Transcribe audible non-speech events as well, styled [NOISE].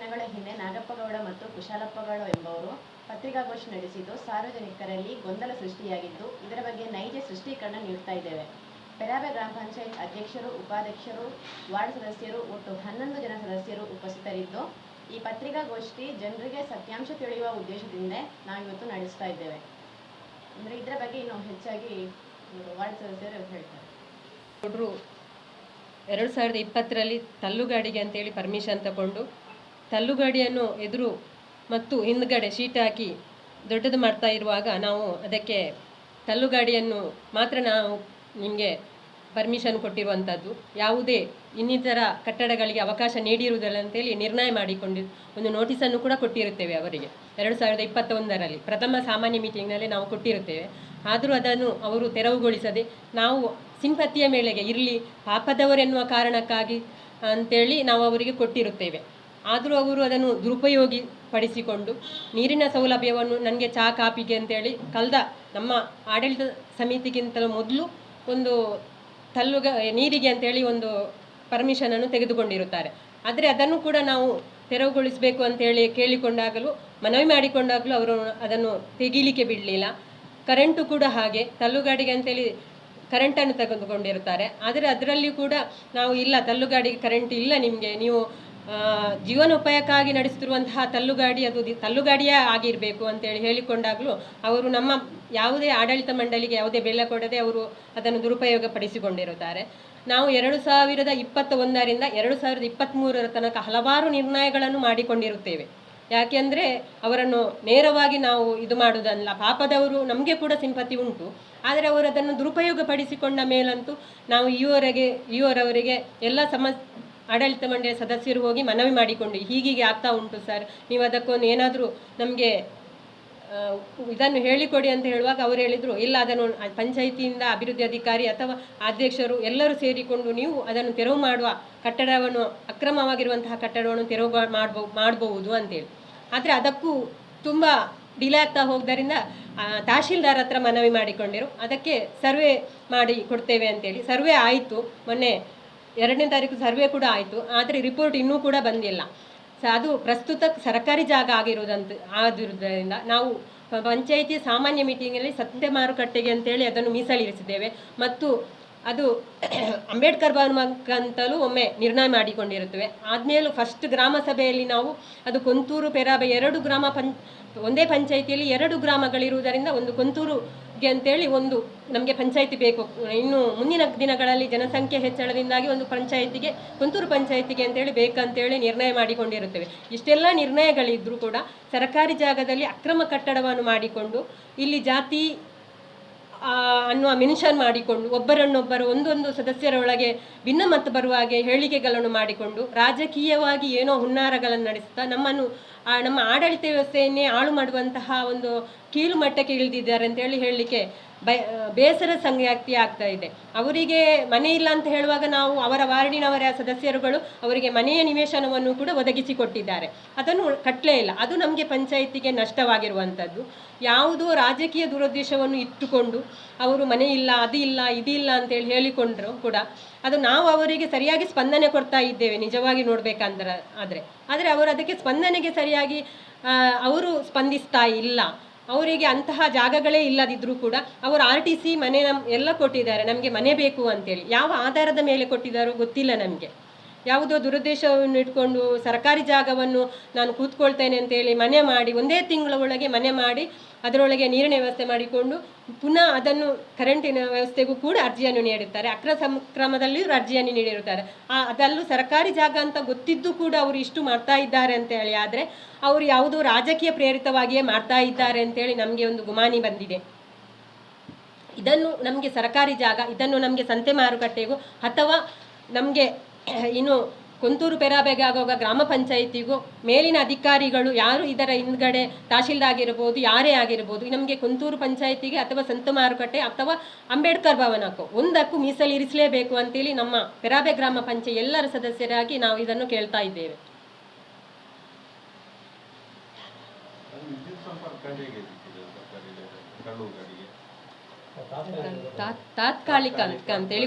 ದಿನಗಳ ಹಿಂದೆ ನಾಗಪ್ಪಗೌಡ ಮತ್ತು ಕುಶಾಲಪ್ಪಗೌಡ ಎಂಬುವರು ಪತ್ರಿಕಾಗೋಷ್ಠಿ ನಡೆಸಿದ್ದು ಸಾರ್ವಜನಿಕರಲ್ಲಿ ಗೊಂದಲ ಸೃಷ್ಟಿಯಾಗಿದ್ದು ಇದರ ಬಗ್ಗೆ ನೈಜ ಸೃಷ್ಟೀಕರಣ ನೀಡ್ತಾ ಇದ್ದೇವೆ. ಪೆರಾಬೆ ಗ್ರಾಮ ಪಂಚಾಯತ್ ಅಧ್ಯಕ್ಷರು, ಉಪಾಧ್ಯಕ್ಷರು, ವಾರ್ಡ್ ಸದಸ್ಯರು, ಒಟ್ಟು ಹನ್ನೊಂದು ಜನ ಸದಸ್ಯರು ಉಪಸ್ಥಿತರಿದ್ದು, ಈ ಪತ್ರಿಕಾಗೋಷ್ಠಿ ಜನರಿಗೆ ಸತ್ಯಾಂಶ ತಿಳಿಯುವ ಉದ್ದೇಶದಿಂದ ನಾವಿವತ್ತು ನಡೆಸ್ತಾ ಇದ್ದೇವೆ. ಅಂದರೆ ಇದರ ಬಗ್ಗೆ ಇನ್ನು ಹೆಚ್ಚಾಗಿ ವಾರ್ಡ್ ಸದಸ್ಯರು ಹೇಳ್ತಾರೆ. ಎರಡು ಸಾವಿರದ ಇಪ್ಪತ್ತರಲ್ಲಿ ತಲ್ಲುಗಾಡಿಗೆ ಅಂತೇಳಿ ಪರ್ಮಿಷನ್ ತಗೊಂಡು ತಳ್ಳುಗಾಡಿಯನ್ನು ಎದುರು ಮತ್ತು ಹಿಂದ್ಗಡೆ ಶೀಟ್ ಹಾಕಿ ದೊಡ್ಡದು ಮಾಡ್ತಾ ಇರುವಾಗ ನಾವು ಅದಕ್ಕೆ ತಳ್ಳುಗಾಡಿಯನ್ನು ಮಾತ್ರ ನಾವು ನಿಮಗೆ ಪರ್ಮಿಷನ್ ಕೊಟ್ಟಿರುವಂಥದ್ದು ಯಾವುದೇ ಇನ್ನಿತರ ಕಟ್ಟಡಗಳಿಗೆ ಅವಕಾಶ ನೀಡಿರುವುದಿಲ್ಲ ಅಂತೇಳಿ ನಿರ್ಣಯ ಮಾಡಿಕೊಂಡು ಒಂದು ನೋಟಿಸನ್ನು ಕೂಡ ಕೊಟ್ಟಿರುತ್ತೇವೆ ಅವರಿಗೆ. ಎರಡು ಸಾವಿರದ ಇಪ್ಪತ್ತೊಂದರಲ್ಲಿ ಪ್ರಥಮ ಸಾಮಾನ್ಯ ಮೀಟಿಂಗ್ನಲ್ಲಿ ನಾವು ಕೊಟ್ಟಿರುತ್ತೇವೆ. ಆದರೂ ಅದನ್ನು ಅವರು ತೆರವುಗೊಳಿಸದೆ ನಾವು ಸಿಂಪತಿಯ ಮೇಳೆಗೆ ಇರಲಿ, ಪಾಪದವರೆನ್ನುವ ಕಾರಣಕ್ಕಾಗಿ ಅಂತೇಳಿ ನಾವು ಅವರಿಗೆ ಕೊಟ್ಟಿರುತ್ತೇವೆ. ಆದರೂ ಅವರು ಅದನ್ನು ದುರುಪಯೋಗಿ ಪಡಿಸಿಕೊಂಡು ನೀರಿನ ಸೌಲಭ್ಯವನ್ನು ನನಗೆ ಚಹಾ ಕಾಪಿಗೆ ಅಂತೇಳಿ ಕಳೆದ ನಮ್ಮ ಆಡಳಿತ ಸಮಿತಿಗಿಂತಲೂ ಮೊದಲು ಒಂದು ತಲ್ಲುಗ, ನೀರಿಗೆ ಅಂತೇಳಿ ಒಂದು ಪರ್ಮಿಷನನ್ನು ತೆಗೆದುಕೊಂಡಿರುತ್ತಾರೆ. ಆದರೆ ಅದನ್ನು ಕೂಡ ನಾವು ತೆರವುಗೊಳಿಸಬೇಕು ಅಂತೇಳಿ ಕೇಳಿಕೊಂಡಾಗಲೂ, ಮನವಿ ಮಾಡಿಕೊಂಡಾಗಲೂ ಅವರು ಅದನ್ನು ತೆಗೀಲಿಕ್ಕೆ ಬಿಡಲಿಲ್ಲ. ಕರೆಂಟು ಕೂಡ ಹಾಗೆ, ತಲ್ಲುಗಾಡಿಗೆ ಅಂತೇಳಿ ಕರೆಂಟನ್ನು ತೆಗೆದುಕೊಂಡಿರುತ್ತಾರೆ. ಆದರೆ ಅದರಲ್ಲಿ ಕೂಡ ನಾವು ಇಲ್ಲ, ತಲ್ಲುಗಾಡಿಗೆ ಕರೆಂಟ್ ಇಲ್ಲ ನಿಮಗೆ, ನೀವು ಜೀವನೋಪಾಯಕ್ಕಾಗಿ ನಡೆಸುತ್ತಿರುವಂತಹ ತಲ್ಲುಗಾಡಿ ಅದು ತಳ್ಳುಗಾಡಿಯೇ ಆಗಿರಬೇಕು ಅಂತೇಳಿ ಹೇಳಿಕೊಂಡಾಗಲೂ ಅವರು ನಮ್ಮ ಯಾವುದೇ ಆಡಳಿತ ಮಂಡಳಿಗೆ ಯಾವುದೇ ಬೆಲೆ ಕೊಡದೆ ಅವರು ಅದನ್ನು ದುರುಪಯೋಗ ಪಡಿಸಿಕೊಂಡಿರುತ್ತಾರೆ ನಾವು ಎರಡು ಸಾವಿರದ ಇಪ್ಪತ್ತ ಒಂದರಿಂದ ಎರಡು ಸಾವಿರದ ಇಪ್ಪತ್ತ್ಮೂರರ ತನಕ ಹಲವಾರು ನಿರ್ಣಯಗಳನ್ನು ಮಾಡಿಕೊಂಡಿರುತ್ತೇವೆ. ಯಾಕೆಂದರೆ ಅವರನ್ನು ನೇರವಾಗಿ ನಾವು ಇದು ಮಾಡುವುದಲ್ಲ, ಪಾಪದವರು ನಮಗೆ ಕೂಡ ಸಿಂಪತಿ ಉಂಟು, ಆದರೆ ಅವರು ಅದನ್ನು ದುರುಪಯೋಗ ಪಡಿಸಿಕೊಂಡ ಮೇಲಂತೂ ನಾವು ಈವರೆಗೆ, ಈವರವರಿಗೆ ಎಲ್ಲ ಸಮ ಆಡಳಿತ ಮಂಡಳಿಯ ಸದಸ್ಯರು ಹೋಗಿ ಮನವಿ ಮಾಡಿಕೊಂಡು. ಹೀಗೀಗೆ ಆಗ್ತಾ ಉಂಟು ಸರ್. ನೀವು ಅದಕ್ಕೊಂದು ಏನಾದರೂ ನಮಗೆ ಇದನ್ನು ಹೇಳಿಕೊಡಿ ಅಂತ ಹೇಳುವಾಗ ಅವರು ಹೇಳಿದರು, ಇಲ್ಲ ಅದನ್ನು ಪಂಚಾಯಿತಿಯಿಂದ ಅಭಿವೃದ್ಧಿ ಅಧಿಕಾರಿ ಅಥವಾ ಅಧ್ಯಕ್ಷರು ಎಲ್ಲರೂ ಸೇರಿಕೊಂಡು ನೀವು ಅದನ್ನು ತೆರವು ಮಾಡುವ ಕಟ್ಟಡವನ್ನು, ಅಕ್ರಮವಾಗಿರುವಂತಹ ಕಟ್ಟಡವನ್ನು ತೆರವು ಮಾಡಬಹುದು ಮಾಡಬಹುದು ಅಂತೇಳಿ. ಆದರೆ ಅದಕ್ಕೂ ತುಂಬ ಡಿಲೇ ಆಗ್ತಾ ಹೋಗೋದರಿಂದ ತಹಶೀಲ್ದಾರ್ ಹತ್ರ ಮನವಿ ಮಾಡಿಕೊಂಡಿರು. ಅದಕ್ಕೆ ಸರ್ವೆ ಮಾಡಿ ಕೊಡ್ತೇವೆ ಅಂತೇಳಿ. ಸರ್ವೆ ಆಯಿತು. ಮೊನ್ನೆ ಎರಡನೇ ತಾರೀಕು ಸರ್ವೆ ಕೂಡ ಆಯಿತು, ಆದರೆ ರಿಪೋರ್ಟ್ ಇನ್ನೂ ಕೂಡ ಬಂದಿಲ್ಲ. ಸ ಅದು ಪ್ರಸ್ತುತ ಸರ್ಕಾರಿ ಜಾಗ ಆಗಿರುವುದಂತ ಆಗಿರುವುದರಿಂದ ನಾವು ಪಂಚಾಯಿತಿ ಸಾಮಾನ್ಯ ಮೀಟಿಂಗಲ್ಲಿ ಸತ್ಯ ಮಾರುಕಟ್ಟೆಗೆ ಅಂತೇಳಿ ಅದನ್ನು ಮೀಸಲಿರಿಸಿದ್ದೇವೆ. ಮತ್ತು ಅದು [CLEARS THROAT] ಅಂಬೇಡ್ಕರ್ ಭವನಕ್ಕಂತಲೂ ಒಮ್ಮೆ ನಿರ್ಣಯ ಮಾಡಿಕೊಂಡಿರುತ್ತವೆ. ಆದ್ಮೇಲೂ ಫಸ್ಟ್ ಗ್ರಾಮ ಸಭೆಯಲ್ಲಿ ನಾವು ಅದು ಕೊಂತೂರು, ಪೆರಾಬೆ ಎರಡು ಗ್ರಾಮ ಪಂ, ಒಂದೇ ಪಂಚಾಯಿತಿಯಲ್ಲಿ ಎರಡು ಗ್ರಾಮಗಳಿರುವುದರಿಂದ ಒಂದು ಕೊಂತೂರುಗೆ ಅಂತೇಳಿ ಒಂದು ನಮಗೆ ಪಂಚಾಯಿತಿ ಬೇಕು. ಇನ್ನು ಮುಂದಿನ ದಿನಗಳಲ್ಲಿ ಜನಸಂಖ್ಯೆ ಹೆಚ್ಚಳದಿಂದಾಗಿ ಒಂದು ಪಂಚಾಯಿತಿಗೆ, ಕೊಂತೂರು ಪಂಚಾಯಿತಿಗೆ ಅಂತೇಳಿ ಬೇಕಂತೇಳಿ ನಿರ್ಣಯ ಮಾಡಿಕೊಂಡಿರುತ್ತೇವೆ. ಇಷ್ಟೆಲ್ಲ ನಿರ್ಣಯಗಳಿದ್ದರೂ ಕೂಡ ಸರ್ಕಾರಿ ಜಾಗದಲ್ಲಿ ಅಕ್ರಮ ಕಟ್ಟಡವನ್ನು ಮಾಡಿಕೊಂಡು ಇಲ್ಲಿ ಜಾತಿ ಅನ್ನುವ ಮೆನ್ಷನ್ ಮಾಡಿಕೊಂಡು, ಒಬ್ಬರನ್ನೊಬ್ಬರು ಒಂದೊಂದು ಸದಸ್ಯರ ಒಳಗೆ ಭಿನ್ನಮತ ಬರುವ ಹಾಗೆ ಹೇಳಿಕೆಗಳನ್ನು ಮಾಡಿಕೊಂಡು, ರಾಜಕೀಯವಾಗಿ ಏನೋ ಹುನ್ನಾರಗಳನ್ನು ನಡೆಸುತ್ತಾ, ನಮ್ಮನ್ನು ನಮ್ಮ ಆಡಳಿತ ವ್ಯವಸ್ಥೆಯನ್ನೇ ಹಾಳು ಮಾಡುವಂತಹ ಒಂದು ಕೀಳು ಮಟ್ಟಕ್ಕೆ ಇಳಿದಿದ್ದಾರೆ ಅಂತೇಳಿ ಹೇಳಲಿಕ್ಕೆ ಬಯ ಬೇಸರ ಸಂಗತಿ ಆಗ್ತಾ ಇದೆ. ಅವರಿಗೆ ಮನೆ ಇಲ್ಲ ಅಂತ ಹೇಳುವಾಗ ನಾವು ಅವರ ವಾರ್ಡಿನವರ ಸದಸ್ಯರುಗಳು ಅವರಿಗೆ ಮನೆಯ ನಿವೇಶನವನ್ನು ಕೂಡ ಒದಗಿಸಿಕೊಟ್ಟಿದ್ದಾರೆ ಅದನ್ನು ಕಟ್ಟಲೇ ಇಲ್ಲ. ಅದು ನಮಗೆ ಪಂಚಾಯಿತಿಗೆ ನಷ್ಟವಾಗಿರುವಂಥದ್ದು. ಯಾವುದೋ ರಾಜಕೀಯ ದುರುದ್ದೇಶವನ್ನು ಇಟ್ಟುಕೊಂಡು ಅವರು ಮನೆ ಇಲ್ಲ, ಅದು ಇಲ್ಲ ಇದಿಲ್ಲ ಅಂತೇಳಿ ಹೇಳಿಕೊಂಡ್ರು ಕೂಡ ಅದು ನಾವು ಅವರಿಗೆ ಸರಿಯಾಗಿ ಸ್ಪಂದನೆ ಕೊಡ್ತಾ ಇದ್ದೇವೆ, ನಿಜವಾಗಿ ನೋಡಬೇಕಂದ್ರೆ, ಆದರೆ. ಆದರೆ ಅವರು ಅದಕ್ಕೆ ಸ್ಪಂದನೆಗೆ ಸರಿಯಾಗಿ ಅವರು ಸ್ಪಂದಿಸ್ತಾ ಇಲ್ಲ. ಅವರಿಗೆ ಅಂತಹ ಜಾಗಗಳೇ ಇಲ್ಲದಿದ್ರೂ ಕೂಡ ಅವರು ಆರ್ ಟಿ ಸಿ ಮನೆ ನಮ್ ಎಲ್ಲ ಕೊಟ್ಟಿದ್ದಾರೆ, ನಮಗೆ ಮನೆ ಬೇಕು ಅಂತೇಳಿ. ಯಾವ ಆಧಾರದ ಮೇಲೆ ಕೊಟ್ಟಿದ್ದಾರೋ ಗೊತ್ತಿಲ್ಲ ನಮಗೆ. ಯಾವುದೋ ದುರುದ್ದೇಶವನ್ನು ಇಟ್ಕೊಂಡು ಸರ್ಕಾರಿ ಜಾಗವನ್ನು ನಾನು ಕೂತ್ಕೊಳ್ತೇನೆ ಅಂತೇಳಿ ಮನೆ ಮಾಡಿ, ಒಂದೇ ತಿಂಗಳ ಒಳಗೆ ಮನೆ ಮಾಡಿ, ಅದರೊಳಗೆ ನೀರಿನ ವ್ಯವಸ್ಥೆ ಮಾಡಿಕೊಂಡು ಪುನಃ ಅದನ್ನು ಕರೆಂಟಿನ ವ್ಯವಸ್ಥೆಗೂ ಕೂಡ ಅರ್ಜಿಯನ್ನು ನೀಡಿರ್ತಾರೆ. ಅಕ್ರ ಸಂಕ್ರಮದಲ್ಲಿಯೂ ಅರ್ಜಿಯನ್ನು ನೀಡಿರುತ್ತಾರೆ. ಆ, ಅದಲ್ಲೂ ಸರ್ಕಾರಿ ಜಾಗ ಅಂತ ಗೊತ್ತಿದ್ದು ಕೂಡ ಅವರು ಇಷ್ಟು ಮಾಡ್ತಾ ಇದ್ದಾರೆ ಅಂತ ಹೇಳಿ. ಆದರೆ ಅವರು ಯಾವುದೋ ರಾಜಕೀಯ ಪ್ರೇರಿತವಾಗಿಯೇ ಮಾಡ್ತಾ ಇದ್ದಾರೆ ಅಂತೇಳಿ ನಮಗೆ ಒಂದು ಗುಮಾನಿ ಬಂದಿದೆ. ಇದನ್ನು ನಮಗೆ ಸರ್ಕಾರಿ ಜಾಗ, ಇದನ್ನು ನಮಗೆ ಸಂತೆ ಮಾರುಕಟ್ಟೆಗೂ ಅಥವಾ ನಮಗೆ [COUGHS] ಇನ್ನು ಕುಂತೂರು ಪೆರಾಬೆಗೆ ಆಗುವಾಗ ಗ್ರಾಮ ಪಂಚಾಯಿತಿಗೂ ಮೇಲಿನ ಅಧಿಕಾರಿಗಳು ಯಾರು ಇದರ ಹಿಂದ್ಗಡೆ ತಹಶೀಲ್ದಾರ್ ಆಗಿರ್ಬೋದು ಯಾರೇ ಆಗಿರ್ಬೋದು ನಮಗೆ ಕುಂತೂರು ಪಂಚಾಯಿತಿಗೆ ಅಥವಾ ಸಂತ ಮಾರುಕಟ್ಟೆ ಅಥವಾ ಅಂಬೇಡ್ಕರ್ ಭವನಕ್ಕೂ ಒಂದಕ್ಕೂ ಮೀಸಲಿರಿಸಲೇಬೇಕು ಅಂತೇಳಿ ನಮ್ಮ ಪೆರಾಬೆ ಗ್ರಾಮ ಪಂಚಾಯತ್ ಎಲ್ಲರ ಸದಸ್ಯರಾಗಿ ನಾವು ಇದನ್ನು ಕೇಳ್ತಾ ಇದ್ದೇವೆ. ತಾತ್ಕಾಲಿಕ. ಅಂತ ಅಂತೇಳಿ